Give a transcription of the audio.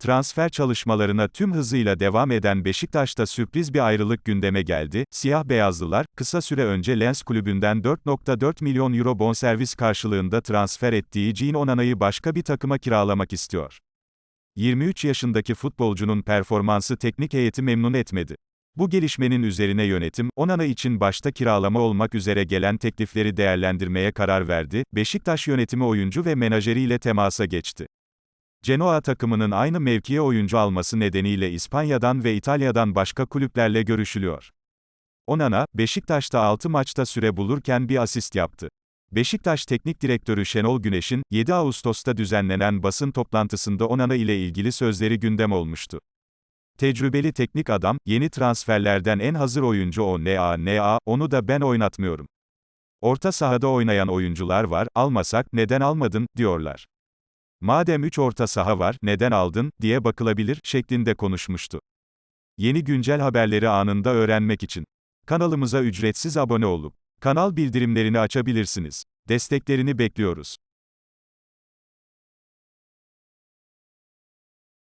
Transfer çalışmalarına tüm hızıyla devam eden Beşiktaş'ta sürpriz bir ayrılık gündeme geldi. Siyah beyazlılar, kısa süre önce Lens kulübünden 4.4 milyon euro bonservis karşılığında transfer ettiği Jean Onana'yı başka bir takıma kiralamak istiyor. 23 yaşındaki futbolcunun performansı teknik heyeti memnun etmedi. Bu gelişmenin üzerine yönetim, Onana için başta kiralama olmak üzere gelen teklifleri değerlendirmeye karar verdi. Beşiktaş yönetimi oyuncu ve menajeriyle temasa geçti. Genoa takımının aynı mevkiye oyuncu alması nedeniyle İspanya'dan ve İtalya'dan başka kulüplerle görüşülüyor. Onana, Beşiktaş'ta 6 maçta süre bulurken bir asist yaptı. Beşiktaş Teknik Direktörü Şenol Güneş'in, 7 Ağustos'ta düzenlenen basın toplantısında Onana ile ilgili sözleri gündem olmuştu. Tecrübeli teknik adam, yeni transferlerden en hazır oyuncu o ne a ne a, onu da ben oynatmıyorum. Orta sahada oynayan oyuncular var, almasak, neden almadın, diyorlar. Madem 3 orta saha var, neden aldın, diye bakılabilir, şeklinde konuşmuştu. Yeni güncel haberleri anında öğrenmek için kanalımıza ücretsiz abone olup kanal bildirimlerini açabilirsiniz. Desteklerini bekliyoruz.